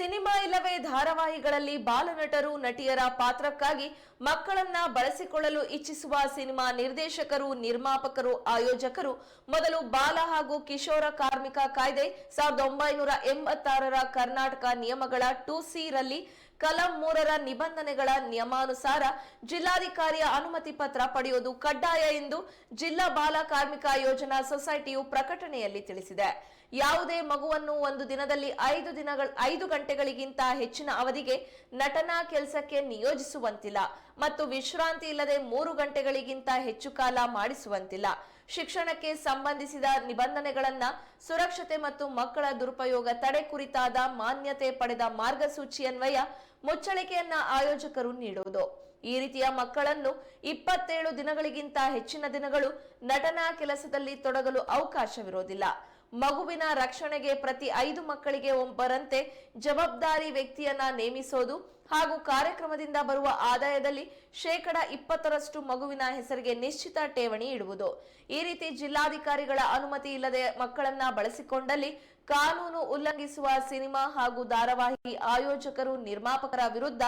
Cinema ಇಲ್ಲವೇ ಧಾರಾವಾಹಿಗಳಲ್ಲಿ ಬಾಲನಟರು, ನಟಿಯರ ಪಾತ್ರಕ್ಕಾಗಿ ಮಕ್ಕಳನ್ನ ಬಳಸಿಕೊಳ್ಳಲು ಇಚ್ಛಿಸುವ ಸಿನಿಮಾ ನಿರ್ದೇಶಕರು, ನಿರ್ಮಾಪಕರು, ಆಯೋಜಕರು, ಮೊದಲು ಬಾಲ ಹಾಗೂ ಕಿಶೋರ ಕಾರ್ಮಿಕ ಕಾಯ್ದೆ, ಸಾವಿರದ ಒಂಬೈನೂರ ಎಂಬತ್ತಾರರ ಕರ್ನಾಟಕ ನಿಯಮಗಳ ಟು ಸಿ ರಲ್ಲಿ ಕಲಂ ಮೂರರ ನಿಬಂಧನೆಗಳ ನಿಯಮಾನುಸಾರ ಜಿಲ್ಲಾಧಿಕಾರಿಯ ಅನುಮತಿ ಪತ್ರ ಪಡೆಯುವುದು ಕಡ್ಡಾಯ ಎಂದು ಜಿಲ್ಲಾ ಬಾಲ ಕಾರ್ಮಿಕ ಯೋಜನಾ ಸೊಸೈಟಿಯು ಪ್ರಕಟಣೆಯಲ್ಲಿ ತಿಳಿಸಿದೆ. ಯಾವುದೇ ಮಗುವನ್ನು ಒಂದು ದಿನದಲ್ಲಿ ಐದು ದಿನಗಳ, ಐದು ಗಂಟೆಗಳಿಗಿಂತ ಹೆಚ್ಚಿನ ಅವಧಿಗೆ ನಟನಾ ಕೆಲಸಕ್ಕೆ ನಿಯೋಜಿಸುವಂತಿಲ್ಲ. ಮತ್ತು ವಿಶ್ರಾಂತಿ ಇಲ್ಲದೆ ಮೂರು ಗಂಟೆಗಳಿಗಿಂತ ಹೆಚ್ಚು ಕಾಲ ಮಾಡಿಸುವಂತಿಲ್ಲ. ಶಿಕ್ಷಣಕ್ಕೆ ಸಂಬಂಧಿಸಿದ ನಿಬಂಧನೆಗಳನ್ನ ಸುರಕ್ಷತೆ ಮತ್ತು ಮಕ್ಕಳ ದುರುಪಯೋಗ ತಡೆ ಕುರಿತಾದ ಮಾನ್ಯತೆ ಪಡೆದ ಮಾರ್ಗಸೂಚಿಯನ್ವಯ ಮುಚ್ಚಳಿಕೆಯನ್ನ ಆಯೋಜಕರು ನೀಡುವುದು. ಈ ರೀತಿಯ ಮಕ್ಕಳನ್ನು ಇಪ್ಪತ್ತೇಳು ದಿನಗಳಿಗಿಂತ ಹೆಚ್ಚಿನ ದಿನಗಳು ನಟನಾ ಕೆಲಸದಲ್ಲಿ ತೊಡಗಲು ಅವಕಾಶವಿರೋದಿಲ್ಲ ಮಗುವಿನ ರಕ್ಷಣೆಗೆ ಪ್ರತಿ ಐದು ಮಕ್ಕಳಿಗೆ ಒಬ್ಬರಂತೆ ಜವಾಬ್ದಾರಿ ವ್ಯಕ್ತಿಯನ್ನ ನೇಮಿಸೋದು ಹಾಗೂ ಕಾರ್ಯಕ್ರಮದಿಂದ ಬರುವ ಆದಾಯದಲ್ಲಿ ಶೇಕಡ ಇಪ್ಪತ್ತರಷ್ಟು ಮಗುವಿನ ಹೆಸರಿಗೆ ನಿಶ್ಚಿತ ಠೇವಣಿ ಇಡುವುದು. ಈ ರೀತಿ ಜಿಲ್ಲಾಧಿಕಾರಿಗಳ ಅನುಮತಿ ಇಲ್ಲದೆ ಮಕ್ಕಳನ್ನ ಬಳಸಿಕೊಂಡಲ್ಲಿ ಕಾನೂನು ಉಲ್ಲಂಘಿಸುವ ಸಿನಿಮಾ ಹಾಗೂ ಧಾರಾವಾಹಿ ಆಯೋಜಕರು ನಿರ್ಮಾಪಕರ ವಿರುದ್ಧ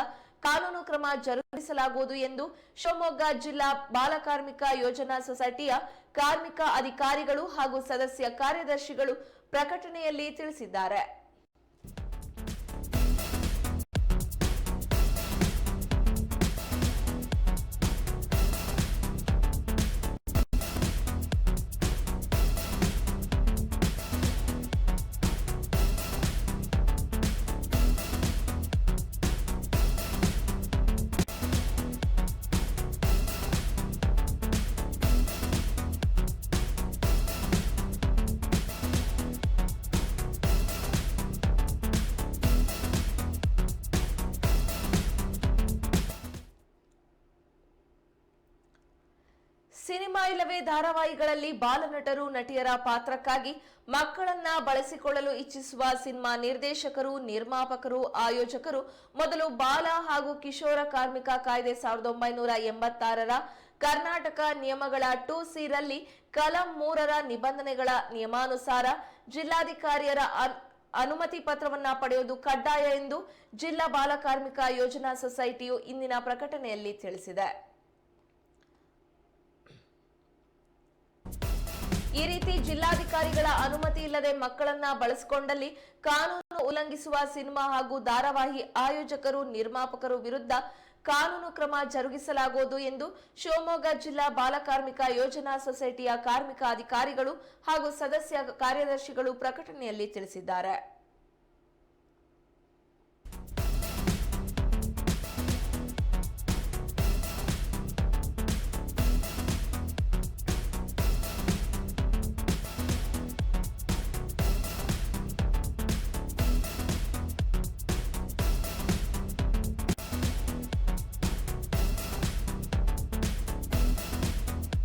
ಕಾನೂನು ಕ್ರಮ ಜರುಗಿಸಲಾಗುವುದು ಎಂದು ಶಿವಮೊಗ್ಗ ಜಿಲ್ಲಾ ಬಾಲಕಾರ್ಮಿಕ ಯೋಜನಾ ಸೊಸೈಟಿಯ ಕಾರ್ಮಿಕ ಅಧಿಕಾರಿಗಳು ಹಾಗೂ ಸದಸ್ಯ ಕಾರ್ಯದರ್ಶಿಗಳು ಪ್ರಕಟಣೆಯಲ್ಲಿ ತಿಳಿಸಿದ್ದಾರೆ. ಸಿನಿಮಾ ಇಲ್ಲವೇ ಧಾರಾವಾಹಿಗಳಲ್ಲಿ ಬಾಲನಟರು, ನಟಿಯರ ಪಾತ್ರಕ್ಕಾಗಿ ಮಕ್ಕಳನ್ನ ಬಳಸಿಕೊಳ್ಳಲು ಇಚ್ಛಿಸುವ ಸಿನಿಮಾ ನಿರ್ದೇಶಕರು, ನಿರ್ಮಾಪಕರು, ಆಯೋಜಕರು, ಮೊದಲು ಬಾಲ ಹಾಗೂ ಕಿಶೋರ ಕಾರ್ಮಿಕ ಕಾಯ್ದೆ ಸಾವಿರದ ಒಂಬೈನೂರ ಎಂಬತ್ತಾರರ ಕರ್ನಾಟಕ ನಿಯಮಗಳ ಟು ಸಿ ರಲ್ಲಿ ಕಲಂ ಮೂರರ ನಿಬಂಧನೆಗಳ ನಿಯಮಾನುಸಾರ ಜಿಲ್ಲಾಧಿಕಾರಿಯರ ಅನುಮತಿ ಪತ್ರವನ್ನ ಪಡೆಯುವುದು ಕಡ್ಡಾಯ ಎಂದು ಜಿಲ್ಲಾ ಬಾಲ ಕಾರ್ಮಿಕ ಯೋಜನಾ ಸೊಸೈಟಿಯು ಇಂದಿನ ಪ್ರಕಟಣೆಯಲ್ಲಿ ತಿಳಿಸಿದೆ. ಈ ರೀತಿ ಜಿಲ್ಲಾಧಿಕಾರಿಗಳ ಅನುಮತಿ ಇಲ್ಲದೆ ಮಕ್ಕಳನ್ನ ಬಳಸಿಕೊಂಡಲ್ಲಿ ಕಾನೂನು ಉಲ್ಲಂಘಿಸುವ ಸಿನಿಮಾ ಹಾಗೂ ಧಾರಾವಾಹಿ ಆಯೋಜಕರು, ನಿರ್ಮಾಪಕರು ವಿರುದ್ಧ ಕಾನೂನು ಕ್ರಮ ಜರುಗಿಸಲಾಗುವುದು ಎಂದು ಶಿವಮೊಗ್ಗ ಜಿಲ್ಲಾ ಬಾಲಕಾರ್ಮಿಕ ಯೋಜನಾ ಸೊಸೈಟಿಯ ಕಾರ್ಮಿಕ ಅಧಿಕಾರಿಗಳು ಹಾಗೂ ಸದಸ್ಯ ಕಾರ್ಯದರ್ಶಿಗಳು ಪ್ರಕಟಣೆಯಲ್ಲಿ ತಿಳಿಸಿದ್ದಾರೆ.